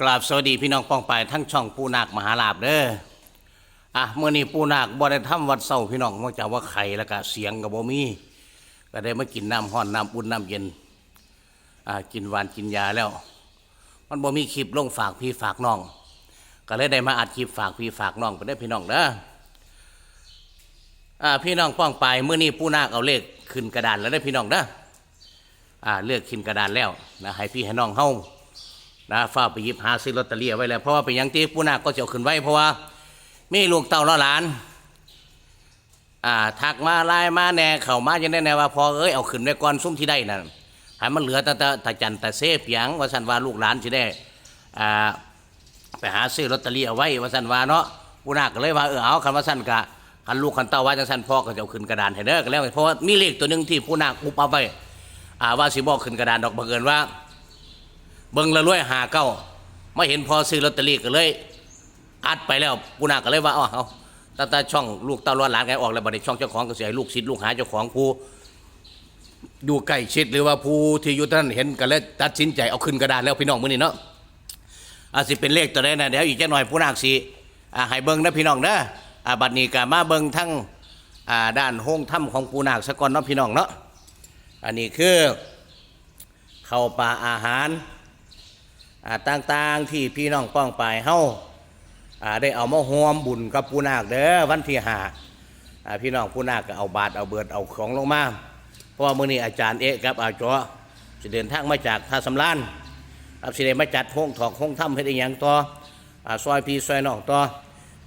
กราบสวัสดีพี่น้องป้องไปทั้งช่องปูนาคมหาลาบเด้ออะเมื่อนี้ปูนาคบ่ได้ทำวัดเศร้าพี่น้องนอกจากว่าไข่แล้วก็เสียงกับบ่มีก็ได้มากินน้ำห้อนน้ำอุ่นน้ำเย็นอ่ากินหวานกินยาแล้ว มันบ่มีคลิปลงฝากพี่ฝากน้อง ก็เลยได้มาอัดคลิปฝากพี่ฝากน้องไปได้พี่น้องเด้ออ่าพี่น้องป้องไปเมื่อนี้ปูนาคเอาเลขขึ้นกระดานแล้วได้พี่น้องเด้ออ่าเลือกขึ้นกระดานแล้วนะให้พี่ให้น้องเฮา นะฝ้าไปหยิบหาซื้อลอตเตอรี่เอาไว้แล้ว เพราะว่าเป็นย่างที่ผู้นาก็จะเอาขึ้นไว้ เพราะว่ามีลูกเต่าละหลานอ่าทักมาไลน์มาแหน่เข้ามาจะได้แน่ว่าพอเอ้ยเอาขึ้นไว้ก่อนซุ้มที่ได้นั่นให้มันเหลือแต่แต่แต่จันแต่เซฟหยังว่าสันว่าลูกหลานสิได้อ่าไปหาซื้อลอตเตอรี่เอาไว้ว่าสันว่าเนาะผู้นาก็เลยว่าเออเอาคันว่าสันกะคันลูกคันเต้าว่าจังสันพ่อก็จะเอาขึ้นกระดานให้เด้อก็แล้วเพราะว่ามีเลขตัวหนึ่งที่ผู้นาอุบเอาไว้อ่าว่าสิบอกขึ้นกระดานดอกบังเอิญว่า เบิ่งละรวยหาเก้าไม่เห็นพอซื้อลอตเตอรี่ก็เลย อัดไปแล้วปูนาก็เลยว่าอ๋อเอาตาตาช่องลูกตาล้วนหลานแกออกแล้วบัดนี้ช่องเจ้าของก็เสียลูกศิษย์ลูกหาเจ้าของผู้อยู่ใกล้ชิดหรือว่าผู้ที่อยู่ท่านเห็นก็เลยตัดสินใจเอาขึ้นกระดานแล้วพี่น้องมื้อนี้เนาะอาจสิเป็นเลขตัวใดนะเดี๋ยวอีกจักหน่อยผู้นาคสิอ่าให้เบิ่งนะพี่น้องเด้ออ่าบัดนี้ก็มาเบิ่งทั้งอ่าด้านห้องถ้ำของปูนาคสะก่อนเนาะพี่น้องเนาะอันนี้คือเข้าปลาอาหาร ต่างๆที่พี่น้องป้องไปเฮาอ่าได้เอามาหวมบุญกับปูนาคเด้อวันที่หาอ่าพี่น้องปูนาคก็เอาบาตรเอาเบิดเอาของลงมาเพราะว่ามื้อนี้อาจารย์เอะกับอาจอจะเดินทางมาจากท่าสำรานครับสิได้มาจัดห้องถอกห้องถ้ำเฮ็ดอีหยังต่ออ่าซอยพี่ซอยน้องต่อ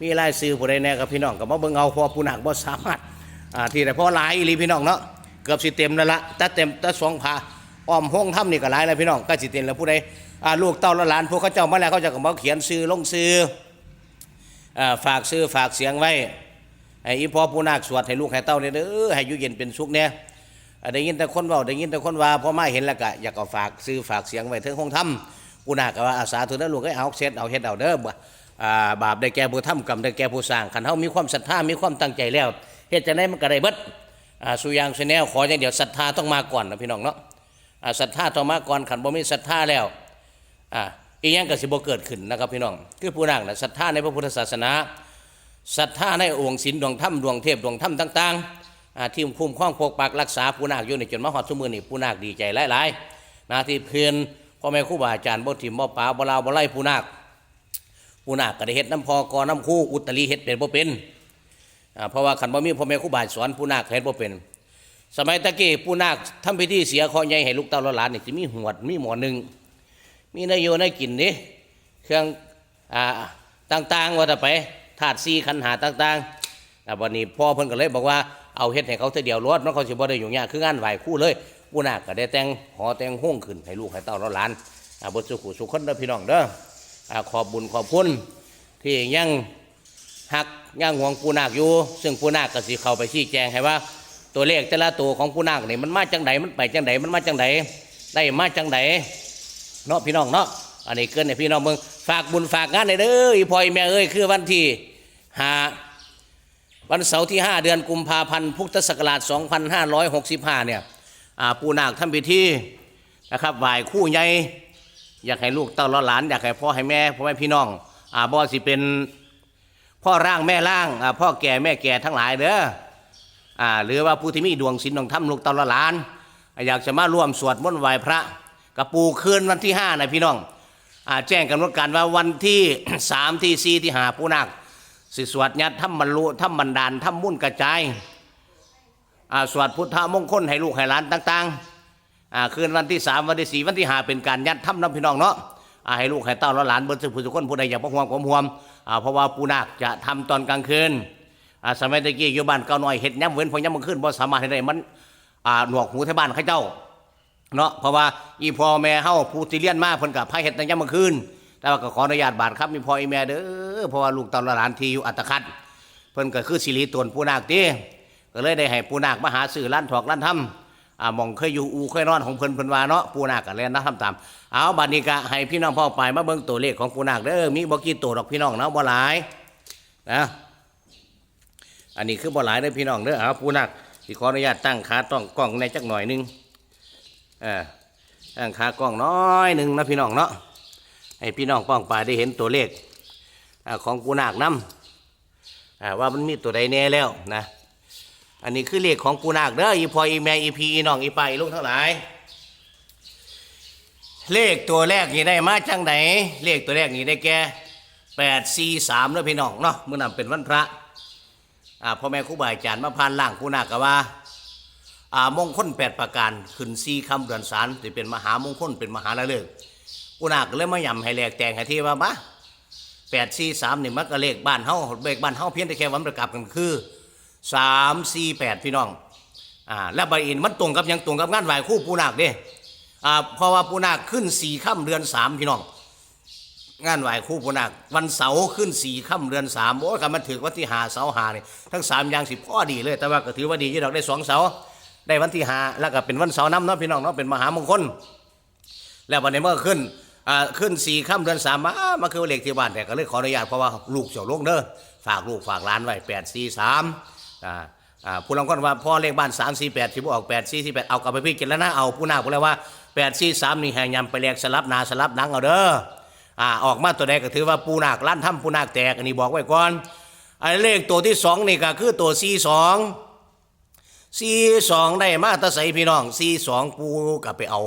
มีรายซื้อผู้ใดแน่กับพี่น้องก็มาเบิ่งเอาพราะว่าปูนาคบ่สามารถอ่าที่ได้เพราะหลายอีหลีพี่น้องเนาะเกือบสิเต็มแล้วละแต่เต็มแต่สองผาอ้อมห้องถ้ำนี่ก็หลายแล้วพี่น้องก็สิเต็นแล้วผู้ใด ลูกเต้าและหลานพวกเขาเจ้ามาแล้วเขาจะก็มาเขียนซื้อลงซื้ออฝากซื้อฝากเสียงไว้ไอ้อีพอผู้นาคสวดให้ลูกให้เต้าเนี่ยเด้อให้อยู่เย็นเป็นสุขเนี่ยได้ยินแต่คนว้าได้ยินแต่คนว่าพอมาเห็นแล้วก็อยากเอาฝากซื้อฝากเสียงไว้ถึงห้องถ้ำผู้นาคก็ว่าอาสาธุเด้อลูกให้เอาเช็ดเอาเฮ็ดเอาเด้อบ่อ่าบาปได้แก่ผู้ทำกรรมได้แก่ผู้สร้างคันเฮามีความศรัทธามีความตั้งใจแล้วเฮ็ดจังไดมันก็ได้เบิดสุยางชแนลขออย่างเดียวศรัทธาต้องมาก่อนนะพี่น้องเนาะศรัทธาต่องมาก่อนขันบ่มีศรัทธาแล้ว อ่าอีหยังก็สิบ่เกิดขึ้นนะครับพี่น้อง คือผู้นั่งนะศรัทธาในพระพุทธศาสนาศรัทธาในองค์ศีลดวงธรรมดวงเทพดวงธรรมต่างๆอ่าที่คุ้มครองปกปักรักษาผู้นาคอยู่ในจนมาฮอดซุมื้อนี้ผู้นาคดีใจหลายๆนะที่เพื่อนพ่อแม่ครูบาอาจารย์บ่ถิ่มบ่ป่าบ่ลาวบ่ไล่ผู้นาคผู้นาคก็ได้เฮ็ดน้ำพอกอน้ำคู่อุตริเฮ็ดเป็นบ่เป็นอ่าเพราะว่าคันบ่มีพ่อแม่ครูบาสอนผู้นาคเฮ็ดบ่เป็น สมัยตะกี้ผู้นาคทำพิธีเสียคอใหญ่ให้ลูกเต้าหลานนี่จะมีหวดมีหมอหนึ่ง มีนายโยนายกินนี่เครื่องอ่าต่าง ๆ ว่าแต่ไปถาดซีขันหาต่างๆอ่วันนี้พ่อเพิ่นก็เลยบอกว่าเอาเฮ็ดให้เขาเทเดียวรวดมันเขาสิบ่ได้ยุ่ยากคืองานไหว้คู่เลยผู้นาคก็ได้แต่งหอแต่งห้องขึ้นให้ลูกให้เต้าหลานอ่าบ่สุขุสุขคนเด้อพี่น้องเด้ออ่าขอบบุญขอบคุณที่ยังหักยังห่วงผู้นาคอยู่ ซึ่งผู้นาคก็สิเข้าไปชี้แจงให้ว่า ตัวเลขแต่ละตัวของผู้นาคนี่มันมาจังไดมันไปจังไดมันมาจังไดได้มาจังได เนาะพี่น้องเนาะอันนี้เกินให้พี่น้องเมืองฝากบุญฝากงานในเด้ออีพ่อยแม่เอ้ยคือวันที่หาวันเสาร์ที่ 5 เดือนกุมภาพันธ์พุทธศักราช 2565 เนี่ยอ่าปู่นาคทำพิธีนะครับไหว้คู่ใหญ่อยากให้ลูกเต้าหลาน อยากให้พ่อให้แม่พ่อแม่พี่น้องอ่าบ่สิเป็นพ่อร่างแม่ร่างอ่าพ่อแก่แม่แก่ทั้งหลายเด้ออ่าหรือว่าผู้ที่มีดวงศีลดวงธรรมลูกเตาละหลาน อยากจะมาร่วมสวดมนต์ไหว้พระ กับปูคืนวันที่ห้านะพี่น้องอแจ้งกำหนดการว่าวันที่สามที่สี่ที่หาปูนักสิสวดยัดถ้ำบรรลุถ้ำบันดาลถ้ำมุ่นกระจายสวดพุทธมงคลให้ลูกให้หลานต่างๆคืนวันที่สามวันที่สี่วันที่ห้าเป็นการยัดถ้ำน้ำพี่น้องเนาะให้ลูกให้เต้าและหลานเบิดสุขผู้ทุกคนผู้ใดอยากพะห่วงความห่วงเพราะว่าปูนักจะทำตอนกลางคืนสมัยตะกี้อยู่บ้านเก่าหน่อยเห็ดย้ำเว้นพอย้ำมันขึ้นบ่สามารถให้ได้มันหนวกหูที่บ้านเขาเจ้า เนาะเพราะว่าอีพ่อแม่เฮาผู้ที่เลี้ยนมาเพิ่นกับพาเฮ็ดในย้ำมันขึ้นแต่ว่าก็ขออนุญาตบาทครับมีพ่ออีแม่เด้อเพราะว่าลูกเตาหลานที่อยู่อัตคัดเพิ่นก็คือสิริตนผู้นาคติก็เลยได้ให้ผู้นาคมาหาสื่อล้านถอกล้านทำอ่ามองเคยอยู่อูเคยนอนของเพิ่นเพิ่นว่าเนาะผู้นาคก็เล่นนะทำตามเอาบัดนี้ก็ให้พี่น้องพ่อไปมาเบิ่งตัวเลขของผู้นาคเด้อมีบ่กี่ตัวดอกพี่น้องเนาะบ่หลายนะอันนี้คือบ่หลายเด้อพี่น้องเด้อเอาผู้นักที่ขออนุญาตตั้งขาต้องกล้องในจักหน่อยหนึง เอ่าตั้งขากล้องน้อยหนึ่งนะพี่น้องเนาะให้พี่น้องป้องปลาได้เห็นตัวเลขอของปูนาคน้ำอ่าว่ามันมีตัวใดแน่แล้วนะอันนี้คือเลขของปูนาคเด้ออีพออีแม่อีพีอีน้องอีปาอีลุงทั้งหลาย เลขตัวแรกนี่ได้มาจังไหนเลขตัวแรกนี่ได้แก่แปดสี่สามเด้อพี่น้องเนาะเมื่อนั้นเป็นวันพระอ่าพ่อแม่ครูบาอาจารย์มาพานล่างปูนาคกะว่า มงคลแปดประการขึ้นซีคำเดือนสารจะเป็นมหามงคลเป็นมหาละเลิกอุณาก็เลยมาย่ำให้แหลกแตงให้ที่ว่ามาแปดสี่สามนี่มักเลขบ้านเฮาเลขบ้านเฮาเพี้ยนแต่แค่วันประกาศกันคือสามสี่แปดพี่น้องอ่าและใบอินมันตรงกับยังตรงกับงานไหว้คู่ปูนาคเด้อ่าเพราะว่าปูนาคขึ้นสี่ค่ำเดือนสามพี่น้องงานไหว้คู่ปูนาควันเสาร์ขึ้นสี่ค่ำเดือนสามโอ้ยคำมันถือวันที่หาเสาร์หาเนี่ทั้งสามอย่างสิพ่อดีเลย แต่ว่าก็ถือว่าดีอยี่ดอกได้สองเสาร์ ได้วันที่หาแล้วก็เป็นวันเสาร์น้ำเนาะพี่น้องเนาะเป็นมหามงคล แล้ววันนี้เมื่อขึ้นอ่าขึ้นสี่ค่ำเดือนสามมามาคือเลขที่บ้านแต่ก็เลยขออนุญาตเพราะว่าลูกเจ้าลงเด้อฝากลูกฝากร้านไว้แปดสี่สามอ่าอ่าผู้ลงคนว่าพ่อเลขบ้านสามสี่แปดที่บออกแปดสี่สี่แปดเอากลับไปพี่กินแล้วนะเอาผู้หน้าผู้แล้วว่าแปดสี่สามนี่แห่งยำไปแลกสลับนาสลับนังเอาเด้ออ่าออกมาตัวใดก็ถือว่าปูนาคล้านถ้ำปูนาคแตกอันนี้บอกไว้ก่อนไอ้เลขตัวที่สองนี่ก็คือตัวสี่สอง ซีสองได้มาตะใสพี่น้องซีสองปูกับไปเอา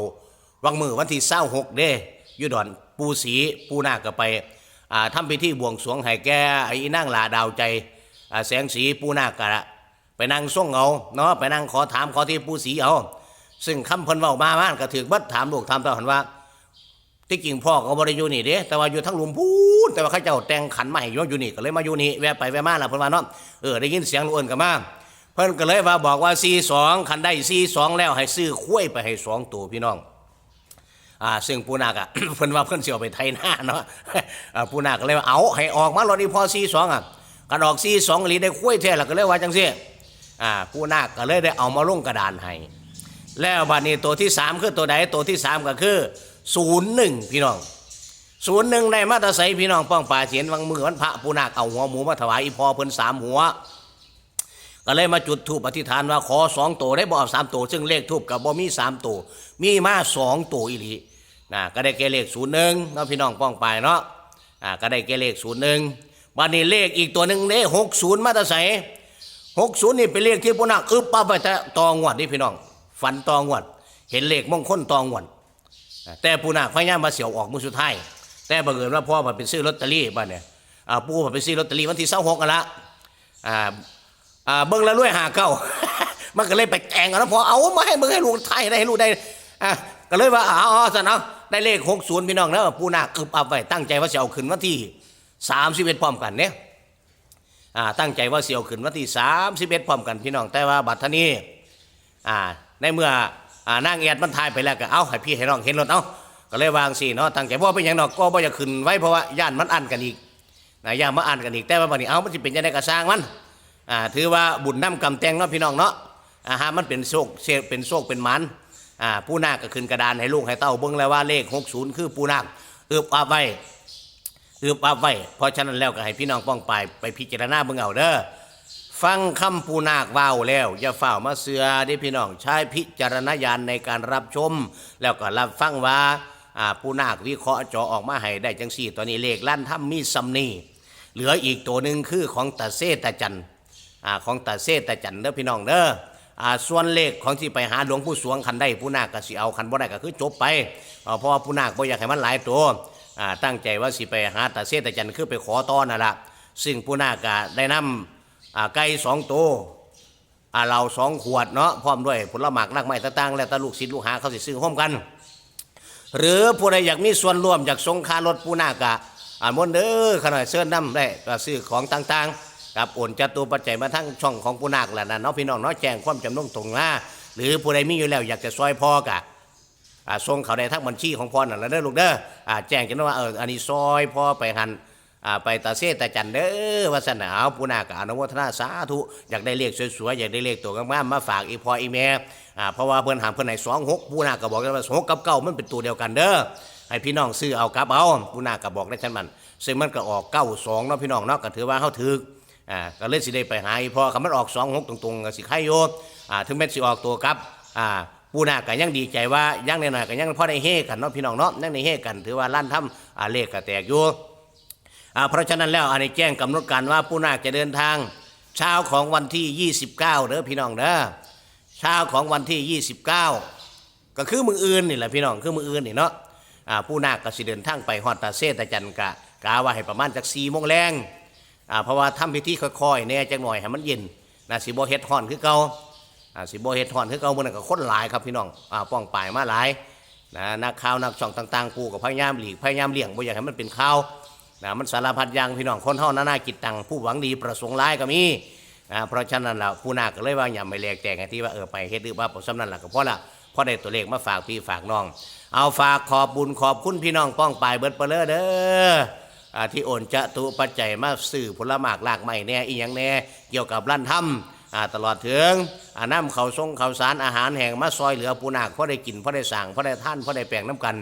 วังมือวันที่เศร้าหกเด้อยุดอนปูสีปูนากับไปอ่าทำพิธีบวงสรวงให้แกไอ้นั่งหลาดาวใจอ่าแสงสีปูนาคกะไปนั่งส่งเอาเนาะไปนั่งขอถามขอที่ปูสีเอาซึ่งคำเพิ่นเว้ามาบ้านก็ถือบัดถามลูกถามตาหันว่า ที่จริงพ่อก็บ่ได้อยู่นี่เด้แต่ว่าอยู่ทั้งหลุมพูนแต่ว่าเขาเจ้าแต่งขันใหม่อยู่อยู่นี่ก็เลยมาอยู่นี่แวะไปแวะมาล่ะเพิ่นว่าเนาะเออได้ยินเสียงลูกเอิ้นกันมา เพิ่นก็เลยว่าบอกว่า42คันได้42แล้วให้ซื้อคุ้ยไปให้สองตัวพี่น้องอ่าซึ่งปูนาคอะเพิ่นว่าเพิ่นเสิเอาไปไทยหน้าเนาะปูนาคก็เลยว่าเอาให้ออกมารถอีพอ42อะกันออก42อีหลีได้คุ้ยแท้แล้วก็เลยว่าจังซี่อ่าปูนาคก็เลยได้เอามาลงกระดานให้แล้วบัดนี้ตัวที่สามคือตัวใดตัวที่สามก็คือ01พี่น้องศูนย์หนึ่งในมาตราไซพี่น้องป้องป่าเสียนวังมือวันพระปูนาคเอาหัวหมูมาถวายอีพอเพิ่นสามหัว ก็เลยมาจุดธูปอธิษฐานว่าขอสองตัวได้บ่เอาสามตัวซึ่งเลขทูบกับบ่มีสามตัวมีมาสองตัวอีหลีนะก็ได้แก่เลขศูนย์หนึ่งเนาะพี่น้องป้องไปเนาะอ่าก็ได้แก่เลขศูนย์หนึ่งบัดนี้เลขอีกตัวหนึ่งเลขหกศูนย์มาตราไซหกศูนย์นี่เป็นเลขที่ปูนาคอึบปั๊บไปแต่ตองวดนี่พี่น้อง ฝันตองวด เห็นเลขมงคลตองวดแต่ปูนาคพยายามมาเสียวออกมือสุดท้ายแต่บังเอิญว่าพ่อมาเป็นซื้อลอตเตอรี่บ้านเนี่ยอ่าปู่มาเป็นซื้อลอตเตอรี่วันที่เสาหกกันละอ่า อ่าเบิ้งแล้วรวยหาเก้ามันก็เลยไปแกงแล้วพอเอามาให้เบิ้งให้ลูกไทยได้ให้ลูกได้อะก็เลยว่าอ๋อสันเอาได้เลขหกศูนย์พี่น้องเนอะปูนาคอึบอับไว้ตั้งใจว่าจะเอาขึ้นวันที่สามสิบเอ็ดพร้อมกันเนี่ยอ่าตั้งใจว่าเสียวขึ้นวันที่สามสิบเอ็ดพร้อมกันพี่น้องแต่ว่าบัดเทานี้อ่าในเมื่ออ่านางเอียดมันทายไปแล้วก็เอาให้พี่ให้น้องเห็นรถเอาก็เลยวางสิเนาะตั้งใจว่าเป็นอย่างนอกก็บ่จะขึ้นไว้เพราะว่าย่านมันอันกันอีกนะย่านมันอันกันอีกแต่ว่าบัดนี้เอามันสิเป็นยังไงก็สร้างมัน อ่าถือว่าบุญน้ำกำแตงเนาะพี่น้องเนาะอ่าฮะมันเป็นโชคเป็นโชคเป็นมันอ่าผู้นาคก็ขึ้นกระดานให้ลูกให้เต้าเบิ่งแล้วว่าเลข 60 คือผู้นาคเอือบอาไว้อืบอับไว้เพราะฉะนั้นแล้วก็ให้พี่น้องป้องไปไปพิจารณาเบิ่งเอาเด้อฟังคำปูนาคว่าวแล้ว อย่าฝ่ามาเสือได้พี่น้องใช้พิจารณญาณในการรับชม แล้วก็รับฟังว่าอ่าปูนาควิเคราะห์เจอออกมาให้ได้จังสี่ตัวนี้เลขลั่นถ้ำมีซัมนีเหลืออีกตัวหนึ่งคือของตาเซตาจัน อของตาเซตาจันเด้อพี่น้องเด้อส่วนเลขของที่ไปหาหลวงผู้สวงคันได้ปูนาคก็สิเอาคันบ่ได้ก็คือจบไปเพราะว่าปูนาคบ่อยากให้มันหลายตัวตั้งใจว่าสิไปหาตาเซตาจันคือไปขอต้อนนั่นละซึ่งปูนาคก็ได้นำอ่าไก่สองตัวเราสองขวดเนาะพร้อมด้วยผลหมากรากไม้ต่างๆแล้วแตลูกศิษย์ลูกหาเขาสิซื้อห้อมกัน หรือผู้ใดอยากมีส่วนร่วมอยากทรงค่ารถปูนากะอ่ามนเด้อขนาดเสื้อน้ำได้ก็ซื้อของต่างๆ กับโอนจัตัวปัจจัยมาทั้งช่องของปูนาคแหละนะเนาะพี่น้องเนาะแจ้งความจำนงตรงหน้าหรือผู้ใดมีอยู่แล้วอยากจะซอยพ่อกะอ่าส่งเขาได้ทั้งบัญชีของพ่อนั่นแหละเด้อลูกเด้ออ่าแจ้งกันว่าเอออันนี้ซอยพ่อไปหันอ่าไปตาเซตาจันเด้อวาสนเอาปูนากะอนุโมทนาสาธุอยากได้เลขสวยๆอยากได้เลขตัวงามๆมาฝากอีพ่ออีแม่อ่าเพราะว่าเพิ่อนหามเพิ่อนให้สองหกปูนาก็บอกกันว่าหกกับเก้ามันเป็นตัวเดียวกันเด้อให้พี่น้องซื้อเอากับเอาปูนาก็บอกได้ชันมันซึ่งมันก็ออกเก้าสองเนาะพี่น้องเนาะก็ถือว่าเขาถือ อ่าก็เลยสิได้ไปหาอีพ่อคำมันออกสองหกตรงๆก็สิไข่โยอ่าถึงแม้สิออกตัวกลับอ่าปูนาก็ยังดีใจว่ายังในหน่อยๆก็ยังพอได้เฮกันเนาะพี่น้องเนาะยังในเฮกันถือว่าลั่นทอ่าเลขก็แตกอยู่อ่าเพราะฉะนั้นแล้วอันนี้แจ้งกำหนดการว่าผู้นาจะเดินทาง เช้าของวันที่ 29เด้อพี่น้องเด้อเช้าของวันที่ 29 ก็คือมืออื่นนี่แหละพี่น้องคือมืออื่นนี่เนาะอ่าผู้นาก็สิเดินทางไปฮอดตาเซตาจันกะกาว่าให้ประมาณจาก4โมงแรง อ่าเพราะว่าทำพิธีค่อยๆแน่จักหน่อยให้มันเย็นนะสิบ่เฮ็ดฮอนคือเก่าอ่าสิบ่เฮ็ดฮอนคือเก่ามันก็คนหลายครับพี่น้องอ่าป้องป่ายมาหลายนะนักข่าวนักช่องต่างๆกูก็พยายามหลีกพยายามเลี่ยงบ่อยากให้มันเป็นข่าวนะมันสารพัดอย่างพี่น้องคนเฮานานาจิตตังผู้หวังดีประสงค์ร้ายก็มีอ่าเพราะฉะนั้นล่ะผู้นาก็เลยว่าอย่าไปแลกแจกให้ที่ว่าเออไปเฮ็ดหรือว่าผมสำนั้นล่ะก็เพราะละพอได้ตัวเลขมาฝากพี่ฝากน้อง เอาฝากขอบบุญขอบคุณพี่น้องป้องปายเบิดเปเลอเด้อ ที่โอนจะตุปัจจัยมาซื้อผลหมากหลากไม้แน่อีหยังแน่เกี่ยวกับร้านทำตลอดถึงน้ำเขาทรงเขาสารอาหารแห่งมาซอยเหลือปูนาคพอได้กินพอได้สั่งพอได้ท่านพอได้แปลงน้ำกัน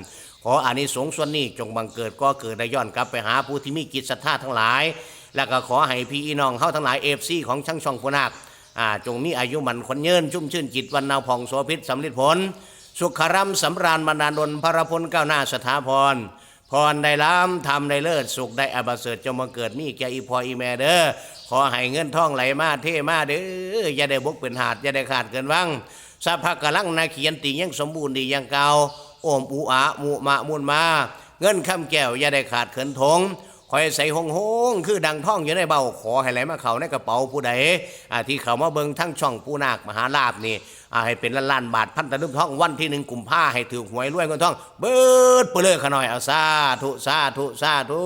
ขออานิสงส์ส่วนนี้จงบังเกิดก็เกิดได้ย้อนกลับไปหาผู้ที่มีจิตศรัทธาทั้งหลาย แล้วก็ขอให้พี่น้องเฮาทั้งหลายเอฟซีของช่างช่องปูนาคจงมีอายุมันคนเยินชุ่มชื่นจิตวันนาผ่องโสภิตสำลิดผล สุขรัมสำราญบรรดาลดลพระพลก้าวหน้าสถาพร พรได้ล้ำทำได้เลิศสุขได้อาบัเสริฐจงมาเกิดนี่แกอีพออีแม่เด้อขอให้เงินทองไหลมาเท่มาเด้ออย่าได้บกเป็นหาดอย่าได้ขาดเกินวังสัพพกะลังนาเขียนตียังสมบูรณ์ดียังเก่าโอมอูอามุมะมุนมา เงินคำแก้วอย่าได้ขาดเขินทง คอยใส่หงหงคือดังท่องอยู่ในเบาขอให้ไหลมาเขาในกระเป๋าผู้ใดอ่าที่เขามาเบิงทั้งช่องผู้นาคมหาลาบนี่อ่าให้เป็นล้านล้านบาทพันตะลึกท่องวันที่หนึ่งกุมภาให้ถือหวยรวยเงินท่อง เบิดไปเลยขะหน่อยเอาซาทุซาทุซาทุ